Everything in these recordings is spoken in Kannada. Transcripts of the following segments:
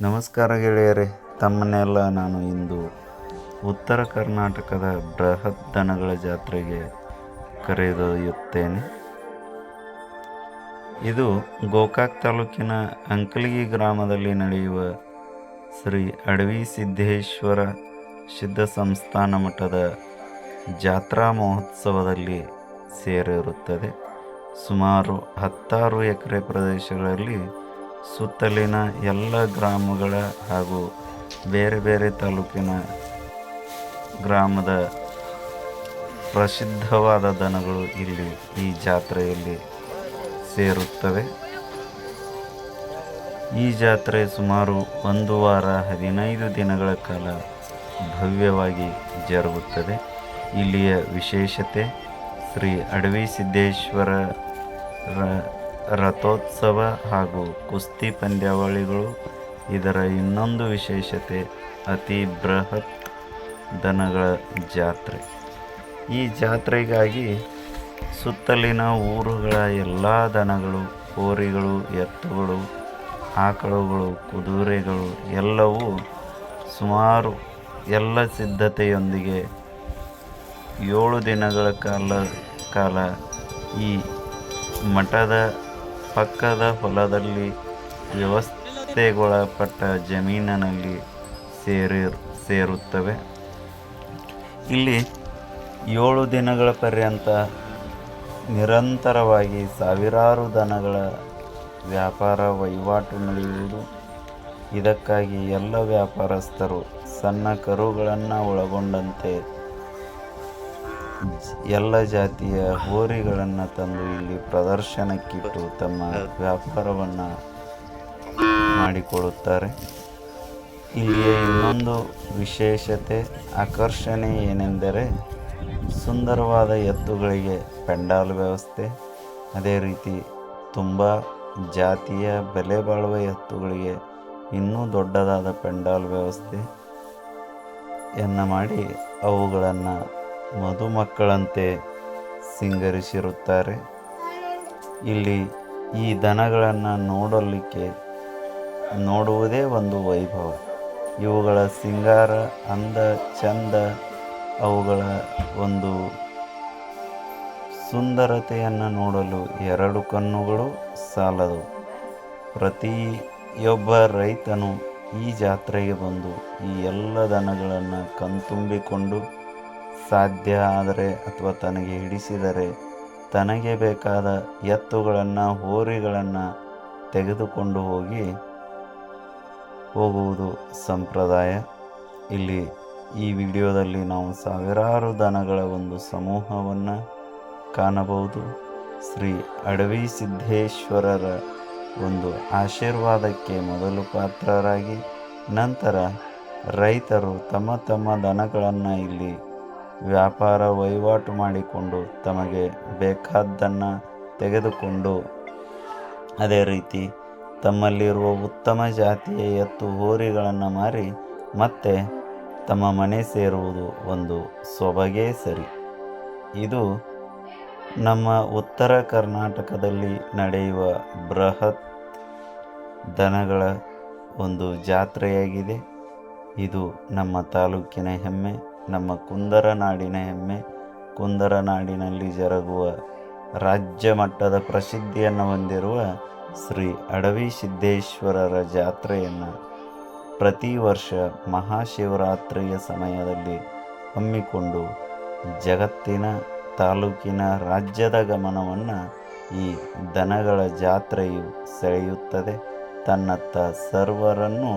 ನಮಸ್ಕಾರ ಗೆಳೆಯರೇ, ತಮ್ಮನ್ನೆಲ್ಲ ನಾನು ಇಂದು ಉತ್ತರ ಕರ್ನಾಟಕದ ಬೃಹತ್ ದನಗಳ ಜಾತ್ರೆಗೆ ಕರೆದೊಯ್ಯುತ್ತೇನೆ. ಇದು ಗೋಕಾಕ್ ತಾಲೂಕಿನ ಅಂಕಲಿಗಿ ಗ್ರಾಮದಲ್ಲಿ ನಡೆಯುವ ಶ್ರೀ ಅಡವಿ ಸಿದ್ದೇಶ್ವರ ಸಿದ್ಧ ಸಂಸ್ಥಾನ ಮಠದ ಜಾತ್ರಾ ಮಹೋತ್ಸವದಲ್ಲಿ ಸೇರಿರುತ್ತದೆ. ಸುಮಾರು ಹತ್ತಾರು ಎಕರೆ ಪ್ರದೇಶಗಳಲ್ಲಿ ಸುತ್ತಲಿನ ಎಲ್ಲ ಗ್ರಾಮಗಳ ಹಾಗೂ ಬೇರೆ ಬೇರೆ ತಾಲೂಕಿನ ಗ್ರಾಮದ ಪ್ರಸಿದ್ಧವಾದ ದನಗಳು ಇಲ್ಲಿ ಈ ಜಾತ್ರೆಯಲ್ಲಿ ಸೇರುತ್ತವೆ. ಈ ಜಾತ್ರೆ ಸುಮಾರು ಒಂದು ವಾರ ಹದಿನೈದು ದಿನಗಳ ಕಾಲ ಭವ್ಯವಾಗಿ ಜರುಗುತ್ತದೆ. ಇಲ್ಲಿಯ ವಿಶೇಷತೆ ಶ್ರೀ ಅಡವಿ ಸಿದ್ದೇಶ್ವರ ರ- ರಥೋತ್ಸವ ಹಾಗೂ ಕುಸ್ತಿ ಪಂದ್ಯಾವಳಿಗಳು. ಇದರ ಇನ್ನೊಂದು ವಿಶೇಷತೆ ಅತಿ ಬೃಹತ್ ದನಗಳ ಜಾತ್ರೆ. ಈ ಜಾತ್ರೆಗಾಗಿ ಸುತ್ತಲಿನ ಊರುಗಳ ಎಲ್ಲ ದನಗಳು ಕೋರಿಗಳು ಎತ್ತುಗಳು, ಆಕಳುಗಳು, ಕುದುರೆಗಳು ಎಲ್ಲವೂ ಸುಮಾರು ಎಲ್ಲ ಸಿದ್ಧತೆಯೊಂದಿಗೆ ಏಳು ದಿನಗಳ ಕಾಲ ಕಾಲ ಈ ಮಠದ ಪಕ್ಕದ ಹೊಲದಲ್ಲಿ ವ್ಯವಸ್ಥೆಗೊಳಪಟ್ಟ ಜಮೀನಿನಲ್ಲಿ ಸೇರಿ ಸೇರುತ್ತವೆ. ಇಲ್ಲಿ ಏಳು ದಿನಗಳ ಪರ್ಯಂತ ನಿರಂತರವಾಗಿ ಸಾವಿರಾರು ದನಗಳ ವ್ಯಾಪಾರ ವಹಿವಾಟು ನಡೆಯುವುದು. ಇದಕ್ಕಾಗಿ ಎಲ್ಲ ವ್ಯಾಪಾರಸ್ಥರು ಸಣ್ಣ ಕರುಗಳನ್ನು ಒಳಗೊಂಡಂತೆ ಎಲ್ಲ ಜಾತಿಯ ಹೋರಿಗಳನ್ನು ತಂದು ಇಲ್ಲಿ ಪ್ರದರ್ಶನಕ್ಕಿಟ್ಟು ತಮ್ಮ ವ್ಯಾಪಾರವನ್ನು ಮಾಡಿಕೊಳ್ಳುತ್ತಾರೆ. ಇಲ್ಲಿಯ ಇನ್ನೊಂದು ವಿಶೇಷತೆ, ಆಕರ್ಷಣೆ ಏನೆಂದರೆ ಸುಂದರವಾದ ಎತ್ತುಗಳಿಗೆ ಪೆಂಡಾಲ್ ವ್ಯವಸ್ಥೆ. ಅದೇ ರೀತಿ ತುಂಬ ಜಾತಿಯ ಬೆಲೆ ಬಾಳುವ ಎತ್ತುಗಳಿಗೆ ಇನ್ನೂ ದೊಡ್ಡದಾದ ಪೆಂಡಾಲ್ ವ್ಯವಸ್ಥೆ ಯನ್ನು ಮಾಡಿ ಅವುಗಳನ್ನು ಮಧುಮಕ್ಕಳಂತೆ ಸಿಂಗರಿಸಿರುತ್ತಾರೆ. ಇಲ್ಲಿ ಈ ದನಗಳನ್ನು ನೋಡಲಿಕ್ಕೆ ನೋಡುವುದೇ ಒಂದು ವೈಭವ. ಇವುಗಳ ಸಿಂಗಾರ, ಅಂದ, ಚಂದ, ಅವುಗಳ ಒಂದು ಸುಂದರತೆಯನ್ನು ನೋಡಲು ಎರಡು ಕಣ್ಣುಗಳು ಸಾಲದು. ಪ್ರತಿಯೊಬ್ಬ ರೈತನು ಈ ಜಾತ್ರೆಗೆ ಬಂದು ಈ ಎಲ್ಲ ದನಗಳನ್ನು ಕಣ್ತುಂಬಿಕೊಂಡು ಸಾಧ್ಯ ಆದರೆ ಅಥವಾ ತನಗೆ ಹಿಡಿಸಿದರೆ ತನಗೆ ಬೇಕಾದ ಎತ್ತುಗಳನ್ನು, ಹೋರಿಗಳನ್ನು ತೆಗೆದುಕೊಂಡು ಹೋಗಿ ಹೋಗುವುದು ಸಂಪ್ರದಾಯ. ಇಲ್ಲಿ ಈ ವಿಡಿಯೋದಲ್ಲಿ ನಾವು ಸಾವಿರಾರು ದನಗಳ ಒಂದು ಸಮೂಹವನ್ನು ಕಾಣಬಹುದು. ಶ್ರೀ ಅಡವಿ ಸಿದ್ದೇಶ್ವರರ ಒಂದು ಆಶೀರ್ವಾದಕ್ಕೆ ಮೊದಲು ಪಾತ್ರರಾಗಿ, ನಂತರ ರೈತರು ತಮ್ಮ ತಮ್ಮ ದನಗಳನ್ನು ಇಲ್ಲಿ ವ್ಯಾಪಾರ ವಹಿವಾಟು ಮಾಡಿಕೊಂಡು ತಮಗೆ ಬೇಕಾದ್ದನ್ನು ತೆಗೆದುಕೊಂಡು, ಅದೇ ರೀತಿ ತಮ್ಮಲ್ಲಿರುವ ಉತ್ತಮ ಜಾತಿಯ ಎತ್ತು ಹೋರಿಗಳನ್ನು ಮಾರಿ ಮತ್ತೆ ತಮ್ಮ ಮನೆ ಸೇರುವುದು ಒಂದು ಸೊಬಗೇ ಸರಿ. ಇದು ನಮ್ಮ ಉತ್ತರ ಕರ್ನಾಟಕದಲ್ಲಿ ನಡೆಯುವ ಬೃಹತ್ ದನಗಳ ಒಂದು ಜಾತ್ರೆಯಾಗಿದೆ. ಇದು ನಮ್ಮ ತಾಲೂಕಿನ ಹೆಮ್ಮೆ. ನಮ್ಮ ಕುಂದರ ನಾಡಿನ ಹೆಮ್ಮೆ, ಕುಂದರ ನಾಡಿನಲ್ಲಿ ಜರುಗುವ ರಾಜ್ಯ ಮಟ್ಟದ ಪ್ರಸಿದ್ಧಿಯನ್ನು ಹೊಂದಿರುವ ಶ್ರೀ ಅಡವಿ ಸಿದ್ದೇಶ್ವರರ ಜಾತ್ರೆಯನ್ನು ಪ್ರತಿ ವರ್ಷ ಮಹಾಶಿವರಾತ್ರಿಯ ಸಮಯದಲ್ಲಿ ಹಮ್ಮಿಕೊಂಡು ಜಗತ್ತಿನ ತಾಲೂಕಿನ ರಾಜ್ಯದ ಗಮನವನ್ನು ಈ ದನಗಳ ಜಾತ್ರೆಯು ಸೆಳೆಯುತ್ತದೆ. ತನ್ನತ್ತ ಸರ್ವರನ್ನು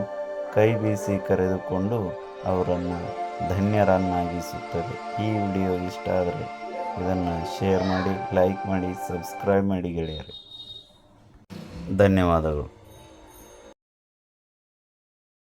ಕೈ ಬೀಸಿ ಕರೆದುಕೊಂಡು ಅವರನ್ನು ಧನ್ಯರನ್ನಾಗಿಸುತ್ತದೆ. ಈ ವಿಡಿಯೋ ಇಷ್ಟ ಆದರೆ ಇದನ್ನು ಶೇರ್ ಮಾಡಿ ಲೈಕ್ ಮಾಡಿ ಸಬ್ಸ್ಕ್ರೈಬ್ ಮಾಡಿ ಗೆಳೆಯರೆ. ಧನ್ಯವಾದಗಳು.